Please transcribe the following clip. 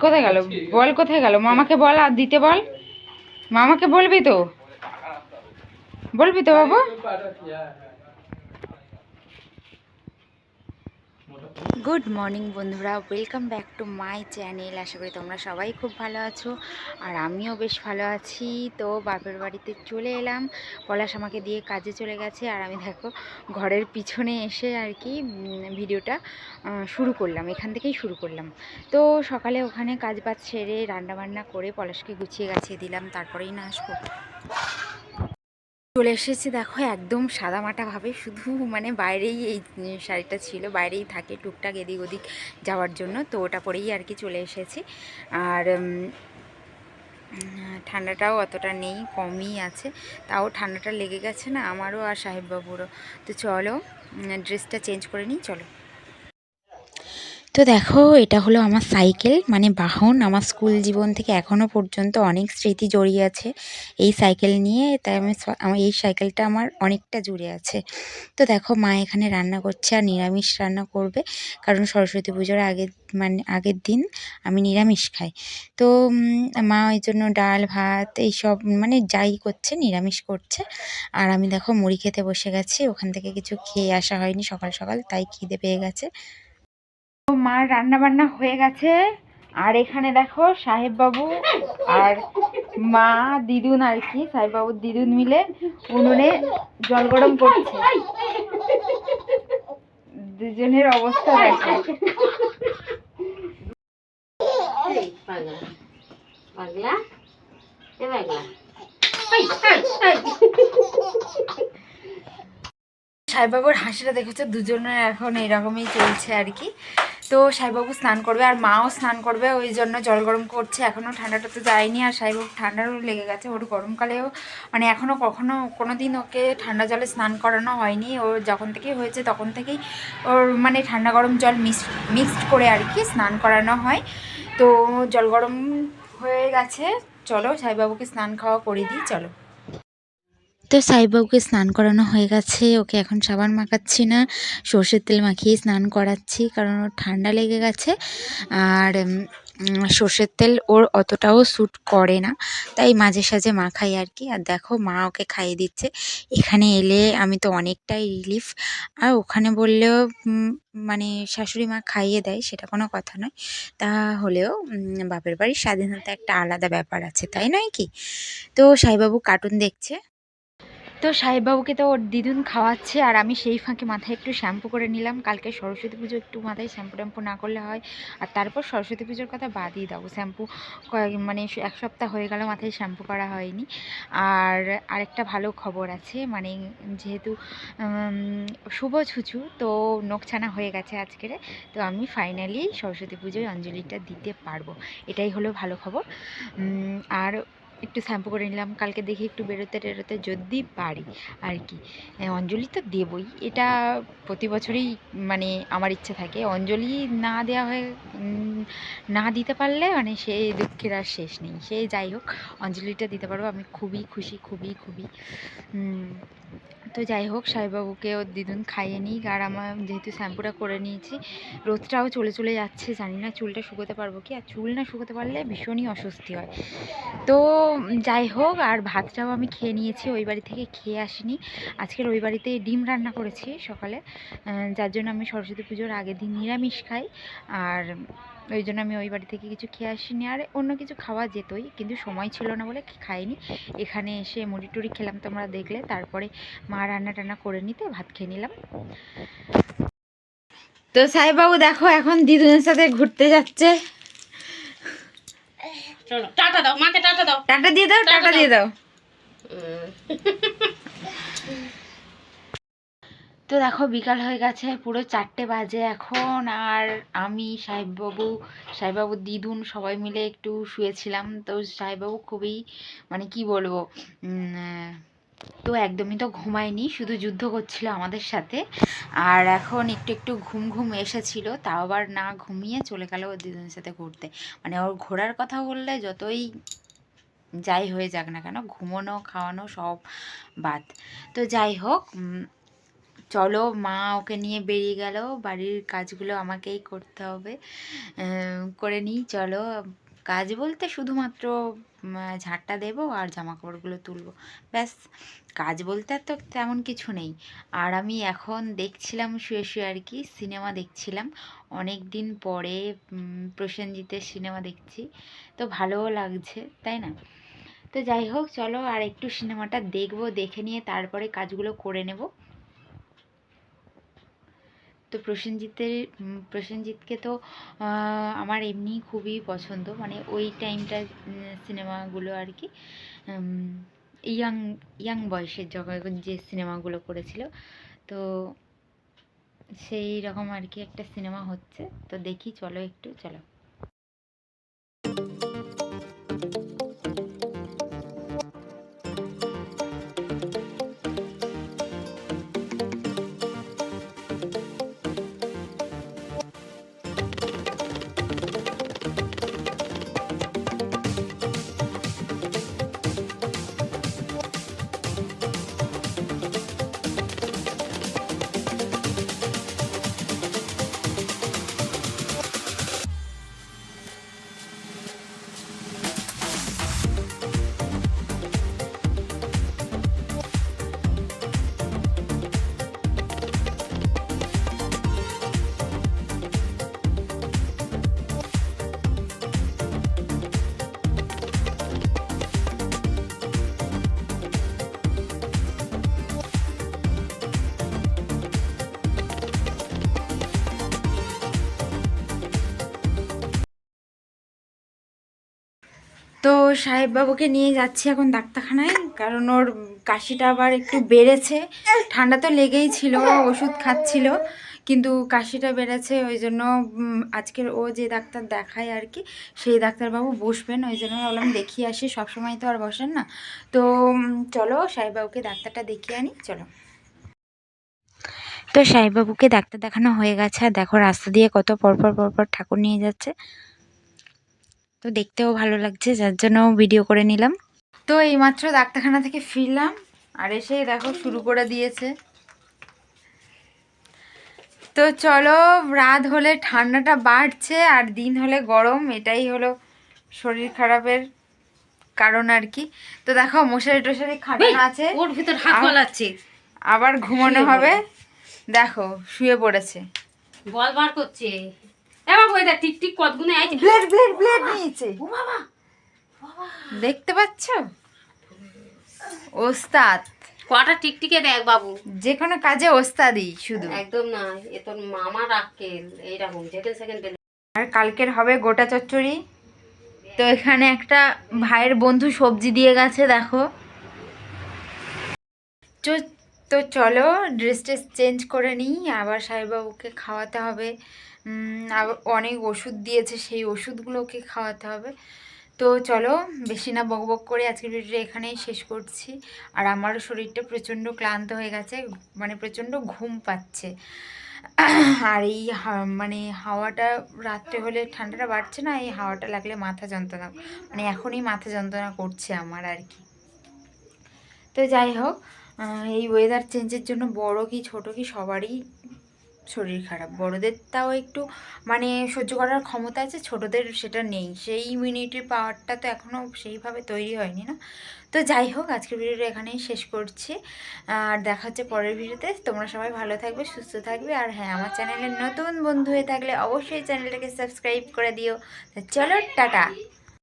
কোথায় গেল? বল কোথায় গেল? মামাকে বল আর দিতে বল। মামাকে বলবি তো? বলবি তো বাবু? গুড মর্নিং বন্ধুরা, welcome back to my channel. আশা করি তোমরা সবাই খুব ভালো আছো, আর আমিও বেশ ভালো আছি। তো বাপের বাড়িতে চলে এলাম, পলাশ আমাকে দিয়ে কাজে চলে গেছে, আর আমি দেখো ঘরের পিছনে এসে আর কি ভিডিওটা শুরু করলাম, এখান থেকেই শুরু করলাম। তো সকালে ওখানে কাজ বাজ সেরে রান্নাবান্না করে পলাশকে গুছিয়ে গাছিয়ে দিলাম, তারপরেই না আসব। চলে এসেছে দেখো একদম সাদামাটাভাবে শুধু মানে বাইরেই এই শাড়িটা ছিল, বাইরেই থাকে টুকটাক এদিক ওদিক যাওয়ার জন্য, তো ওটা পরেই আর কি চলে এসেছি। আর ঠান্ডাটাও অতটা নেই, কমই আছে। তাও ঠান্ডাটা লেগে গেছে না আমারও আর সাহেববাবুরও। তো চলো ড্রেসটা চেঞ্জ করে নিই, চলো। তো দেখো, এটা হলো আমার সাইকেল। মানে বাহন, আমার স্কুল জীবন থেকে এখনও পর্যন্ত অনেক স্মৃতি জড়িয়ে আছে এই সাইকেল নিয়ে। তাই আমি আমার এই সাইকেলটা আমার অনেকটা জুড়ে আছে। তো দেখো, মা এখানে রান্না করছে আর নিরামিষ রান্না করবে। কারণ সরস্বতী পুজোর আগের মানে আগের দিন আমি নিরামিষ খাই। তো মা ওই জন্য ডাল, ভাত এইসব মানে যাই করছে, নিরামিষ করছে। আর আমি দেখো, মুড়ি খেতে বসে গেছি। ওখান থেকে কিছু খেয়ে আসা হয়নি সকাল সকাল, তাই খিদে পেয়ে গেছে। মার রান্না বান্না হয়ে গেছে। আর এখানে দেখো সাহেব বাবু আর মা দিদুন আর কি সাহেব বাবুর দিদুন মিলে উনুনে জল গরম করছে। দুজনের অবস্থা দেখো। সাহেববাবুর হাসিটা দেখেছ? দুজনের এখন এরকমই চলছে আর কি। তো সাইবাবু স্নান করবে আর মাও স্নান করবে, ওই জন্য জল গরম করছে। এখনও ঠান্ডাটা তো যায়নি আর সাইবাবু ঠান্ডারও লেগে গেছে। ওর গরমকালেও মানে এখনও কখনো কোনো দিন ওকে ঠান্ডা জলে স্নান করানো হয়নি। ওর যখন থেকেই হয়েছে তখন থেকেই ওর মানে ঠান্ডা গরম জল মিক্স মিক্সড করে আর কি স্নান করানো হয়। তো জল গরম হয়ে গেছে। চলো সাইবাবুকে স্নান খাওয়া করে দিই, চলো। তো সাইবাবুকে স্নান করানো হয়ে গেছে ওকে এখন সাবান মাখাচ্ছি না সর্ষের তেল মাখিয়ে স্নান করাচ্ছি কারণ ওর ঠান্ডা লেগে গেছে আর সর্ষের তেল ওর অতটাও স্যুট করে না তাই মাঝে সাঝে মাখাই আর কি আর দেখো মা ওকে খাইয়ে দিচ্ছে এখানে এলে আমি তো অনেকটাই রিলিফ আর ওখানে বললেও মানে শাশুড়ি মা খাইয়ে দেয় সেটা কোনো কথা নয় তাহলেও উম, বাপের বাড়ির স্বাধীনতা একটা আলাদা ব্যাপার আছে তাই নয় কি? তো সাইবাবু কার্টুন দেখছে তো সাহেববাবুকে তো ওর দিদুন খাওয়াচ্ছে, আর আমি সেই ফাঁকে মাথায় একটু শ্যাম্পু করে নিলাম। কালকে সরস্বতী পুজো, একটু মাথায় শ্যাম্পু ট্যাম্পু না করলে হয়। আর তারপর সরস্বতী পুজোর কথা বাদই দাও। শ্যাম্পু কয়েক মানে এক সপ্তাহ হয়ে গেল মাথায় শ্যাম্পু করা হয়নি। আর আরেকটা ভালো খবর আছে মানে যেহেতু শুভ ছুচু, তো নখছানা হয়ে গেছে আজকের। তো আমি ফাইনালি সরস্বতী পুজোয় অঞ্জলিটা দিতে পারব। এটাই হলো ভালো খবর। আর একটু শ্যাম্পু করে নিলাম। কালকে দেখি একটু বেরোতে টেরোতে যদি পারি। আর কি? অঞ্জলি তো দেবই। এটা প্রতি বছরই মানে আমার ইচ্ছে থাকে। অঞ্জলি না দেওয়া হয়ে না দিতে পারলে মানে সে দুঃখের আর শেষ নেই। সে যাই হোক, অঞ্জলিটা দিতে পারব। আমি খুবই খুশি, খুবই খুবই তো যাই হোক সাহেববাবুকে ওর দিদুন খাইয়ে নিই। আর আমার যেহেতু শ্যাম্পুটা করে নিয়েছি, রোদটাও চলে চলে যাচ্ছে, জানি না চুলটা শুকোতে পারব কি। আর চুল না শুকোতে পারলে ভীষণই অস্বস্তি হয়। তো যাই হোক, আর ভাতটাও আমি খেয়ে নিয়েছি, ওই বাড়ি থেকে খেয়ে আসিনি। আজকের ওই বাড়িতে ডিম রান্না করেছি সকালে। যার জন্য আমি সরস্বতী পুজোর আগের দিন নিরামিষ খাই। আর ওই জন্য আমি ওই বাড়ি থেকে কিছু খেয়ে আসিনি। আর অন্য কিছু খাওয়া যেতই কিন্তু সময় ছিল না বলে খাইনি। এখানে এসে মুড়ি টুড়ি খেলাম তোমরা দেখলে। তারপরে মা রান্না টান্না করে নিতে ভাত খেয়ে নিলাম। তো সাহেববাবু দেখো এখন দিদুনের সাথে ঘুরতে যাচ্ছে। টাটা দাও। মাকে টাটা দাও। টাটা দিয়ে দাও টাটা দিয়ে দাও। তো দেখো বিকাল হয়ে গেছে, পুরো চারটে বাজে এখন। আর আমি, সাহেববাবু সাহেববাবু দিদুন সবাই মিলে একটু শুয়েছিলাম। তো সাহেববাবু খুবই মানে কি বলব তো একদমই তো ঘুমায়নি, শুধু যুদ্ধ করছিল আমাদের সাথে। আর এখন একটু একটু ঘুম ঘুম এসেছিল, তাও আবার না ঘুমিয়ে চলে গেল ওর দিদুনের সাথে ঘুরতে। মানে ওর ঘোরার কথা বললে যতই যাই হয়ে যাক না কেন, ঘুমোনো, খাওয়ানো সব বাদ। তো যাই হোক চলো মা ওকে নিয়ে বেরিয়ে গেল। বাড়ির কাজগুলো আমাকেই করতে হবে। করে নিই, চলো। কাজ বলতে শুধুমাত্র ঝাড়টা দেবো আর জামা কাপড়গুলো তুলবো। ব্যাস, কাজ বলতে আর তো তেমন কিছু নেই। আর আমি এখন দেখছিলাম শুয়ে শুয়ে আর কি, সিনেমা দেখছিলাম। অনেক দিন পরে প্রসেনজিতের সিনেমা দেখছি। তো ভালোও লাগছে, তাই না? তো যাই হোক, চলো আর একটু সিনেমাটা দেখব, দেখে নিয়ে তারপরে কাজগুলো করে নেব। তো প্রসেনজিতের প্রসেনজিৎকে তো আমার এমনি খুবই পছন্দ। মানে ওই টাইমটার সিনেমাগুলো আর কি ইয়াং ইয়াং বয়সের যখন যে সিনেমাগুলো করেছিল। তো সেই রকম আর কি একটা সিনেমা হচ্ছে। তো দেখি, চলো একটু, চলো। তো সাহেববাবুকে নিয়ে যাচ্ছি এখন ডাক্তারখানায়, কারণ ওর কাশিটা আবার একটু বেড়েছে। ঠান্ডা তো লেগেই ছিল ওষুধ খাচ্ছিল, কিন্তু কাশিটা বেড়েছে, ওই জন্য আজকের ও যে ডাক্তার দেখায় আর কি, সেই ডাক্তারবাবু বসবেন, ওই জন্য বললাম দেখিয়ে আসি, সবসময় তো আর বসেন না। তো চলো, সাহেববাবুকে ডাক্তারটা দেখিয়ে আনি, চলো। তো সাহেববাবুকে ডাক্তার দেখানো হয়ে গেছে, আর দেখো রাস্তা দিয়ে কত পরপর পরপর ঠাকুর নিয়ে যাচ্ছে। তো দেখতেও ভালো লাগছে যার জন্য ভিডিও করে নিলাম। তো এইমাত্র ডাক্তারখানা থেকে ফিরলাম আর এসে দেখো শুরু করে দিয়েছে। তো চলো রাত হলে ঠান্ডাটা বাড়ছে আর দিন হলে গরম এটাই হলো শরীর খারাপের কারণ আর কি। তো দেখো মশারি টশারি খাটানো আছে। ওর ভিতর হাত আবার ঘুমানো হবে। দেখো শুয়ে পড়েছে। বল বার করছে। এ বাবু এটা টিক টিক কতগুলো আইছে ব্লেড ব্লেড ব্লেড নিয়েছে। ও বাবা দেখতে পাচ্ছ? ওস্তাদ। কটা টিকটিকে দেখ বাবু। যে কোনো কাজে ওস্তাদি শুধু। একদম না এ তোর মামা রাখকেল এইরকম আর কালকের হবে গোটা চচ্চড়ি। তো এখানে একটা ভাইয়ের বন্ধু সবজি দিয়ে গেছে দেখো। তো চলো ড্রেস ট্রেস চেঞ্জ করে নিই আবার সাহেববাবুকে খাওয়াতে হবে। অনেক ওষুধ দিয়েছে, সেই ওষুধগুলোকে খাওয়াতে হবে। তো চলো, বেশি না বক বক করে আজকের ভিডিওটা এখানেই শেষ করছি। আর আমারও শরীরটা প্রচণ্ড ক্লান্ত হয়ে গেছে মানে প্রচণ্ড ঘুম পাচ্ছে। আর এই মানে হাওয়াটা রাত্রে হলে ঠান্ডাটা বাড়ছে না, এই হাওয়াটা লাগলে মাথা যন্ত্রণা মানে এখনই মাথা যন্ত্রণা করছে আমার আর কি। তো যাই হোক এই ওয়েদার চেঞ্জের জন্য বড় কি, ছোট কি, সবারই শরীর খারাপ। বড়দের তাও একটু মানে সহ্য করার ক্ষমতা আছে, ছোটদের সেটা নেই। সেই ইমিউনিটি পাওয়ারটা তো এখনও সেইভাবে তৈরি হয়নি না। তো যাই হোক, আজকের ভিডিওটা এখানেই শেষ করছি। আর দেখা হচ্ছে পরের ভিডিওতে। তোমরা সবাই ভালো থাকবে, সুস্থ থাকবে। আর হ্যাঁ আমার চ্যানেলের নতুন বন্ধু হয়ে থাকলে অবশ্যই চ্যানেলটাকে সাবস্ক্রাইব করে দিও। চলো, টাটা।